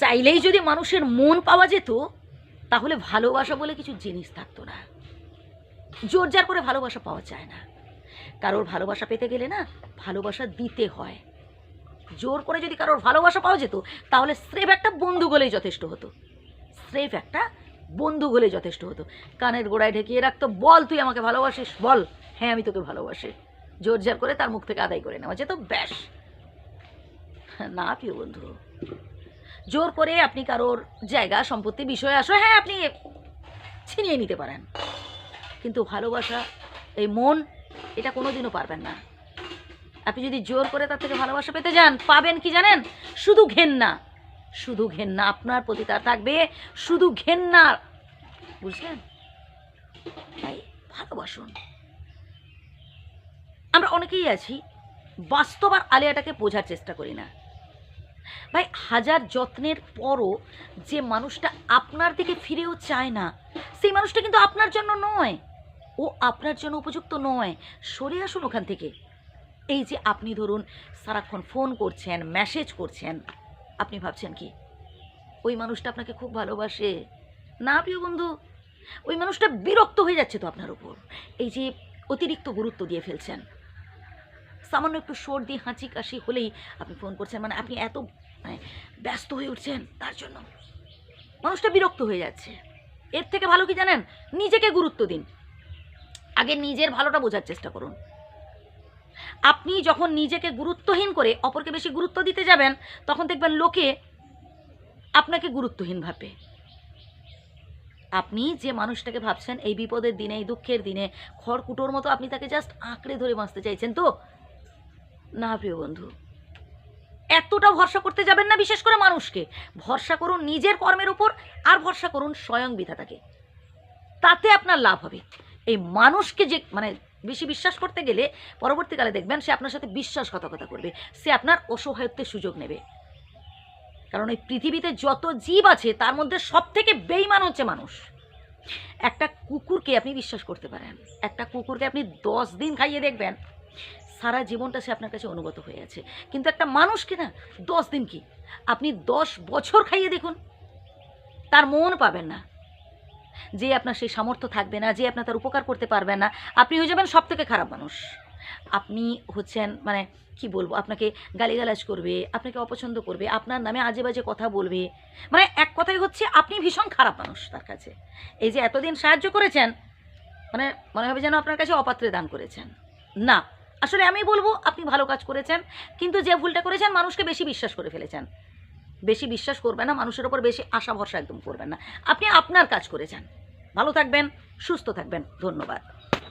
চাইলেই যদি মানুষের মন পাওয়া যেত, তাহলে ভালোবাসা বলে কিছু জিনিস থাকতো না। জোর জার করে ভালোবাসা পাওয়া যায় না। কারোর ভালোবাসা পেতে গেলে না ভালোবাসা দিতে হয়। জোর করে যদি কারোর ভালোবাসা পাওয়া যেত, তাহলে স্রেফ একটা বন্ধু গলেই যথেষ্ট হতো। স্রেফ একটা বন্ধু গলেই যথেষ্ট হতো। কানের গোড়ায় ঢেকিয়ে রাখতো, বল, তুই আমাকে ভালোবাসিস, বল হ্যাঁ আমি তোকে ভালোবাসি। জোর জার করে তার মুখ থেকে আদায় করে নেওয়া যেত, ব্যাস। না, প্রিয় বন্ধু জোর করে আপনি কারোর জায়গা, সম্পত্তি বিষয়ে আসো হ্যাঁ আপনি ছিনিয়ে নিতে পারেন। কিন্তু ভালোবাসা, এই মন, এটা কোনো দিনও পারবেন না। আপনি যদি জোর করে তার থেকে ভালোবাসা পেতে যান, পাবেন কি জানেন? শুধু ঘেন্না। শুধু ঘেন্না আপনার প্রতি তার থাকবে, শুধু ঘেন্না। বুঝলেন? তাই ভালোবাসুন। আমরা অনেকেই আছি, বাস্তব আর আলিয়াটাকে বোঝার চেষ্টা করি না। ভাই, হাজার যত্নের পরও যে মানুষটা আপনার দিকে ফিরেও চায় না, সেই মানুষটা কিন্তু আপনার জন্য নয়। ও আপনার জন্য উপযুক্ত নয়। সরে আসুন ওখান থেকে। এই যে আপনি ধরুন সারাক্ষণ ফোন করছেন, মেসেজ করছেন, আপনি ভাবছেন কি, ওই মানুষটা আপনাকে খুব ভালোবাসে? না প্রিয় বন্ধু, ওই মানুষটা বিরক্ত হয়ে যাচ্ছে তো আপনার উপর। এই যে অতিরিক্ত গুরুত্ব দিয়ে ফেলছেন। সামান্য একটু সর্দি, হাঁচি, কাশি হলেই আপনি ফোন করছেন। মানে আপনি এত মানে ব্যস্ত হয়ে উঠছেন তার জন্য। মানুষটা বিরক্ত হয়ে যাচ্ছে। এর থেকে ভালো কি জানেন? নিজেকে গুরুত্ব দিন। আগে নিজের ভালোটা বোঝার চেষ্টা করুন। আপনি যখন নিজেকে গুরুত্বহীন করে অপরকে বেশি গুরুত্ব দিতে যাবেন, তখন দেখবেন লোকে আপনাকে গুরুত্বহীন ভাবে। আপনি যে মানুষটাকে ভাবছেন, এই বিপদের দিনে, এই দুঃখের দিনে, খড়কুটোর মতো আপনি তাকে জাস্ট আঁকড়ে ধরে বাঁচতে চাইছেন তো? না, প্রিয় বন্ধু। এতটা ভরসা করতে যাবেন না বিশেষ করে মানুষকে। ভরসা করুন নিজের কর্মের উপর আর ভরসা করুন স্বয়ং বিধাতাকে। তাতে আপনার লাভ হবে। এই মানুষকে যে মানে বেশি বিশ্বাস করতে গেলে পরবর্তীকালে দেখবেন সে আপনার সাথে বিশ্বাসঘাতকতা করবে। সে আপনার অসহায়ত্বের সুযোগ নেবে। কারণ এই পৃথিবীতে যত জীব আছে, তার মধ্যে সব থেকে বেইমান হচ্ছে মানুষ। একটা কুকুরকে আপনি বিশ্বাস করতে পারেন। একটা কুকুরকে আপনি দশ দিন খাইয়ে দেখবেন। সারা জীবনটা সে আপনার কাছে অনুগত হয়ে আছে। কিন্তু একটা মানুষকে না, দশ দিন কি? আপনি দশ বছর খাইয়ে দেখুন। তার মন পাবেন না। যে আপনার সেই সামর্থ্য থাকবে না, যে আপনার তার উপকার করতে পারবেন না, আপনি হয়ে যাবেন সব থেকে খারাপ মানুষ। আপনি হচ্ছেন মানে কি বলব, আপনাকে গালিগালাজ করবে, আপনাকে অপছন্দ করবে, আপনার নামে আজে বাজে কথা বলবে। মানে এক কথাই হচ্ছে আপনি ভীষণ খারাপ মানুষ তার কাছে। এই যে এতদিন সাহায্য করেছেন মানে মনে হবে যেন আপনার কাছে অপাত্রে দান করেছেন। না আসলে আমি বলব, আপনি ভালো কাজ করেছেন, কিন্তু যে ভুলটা করেছেন মানুষকে বেশি বিশ্বাস করে ফেলেছেন। বেশি বিশ্বাস করবে না, মানুষের ওপর বেশি আশা ভরসা একদম করবেন না। আপনি আপনার কাজ করেছেন। ভালো থাকবেন, সুস্থ থাকবেন, ধন্যবাদ।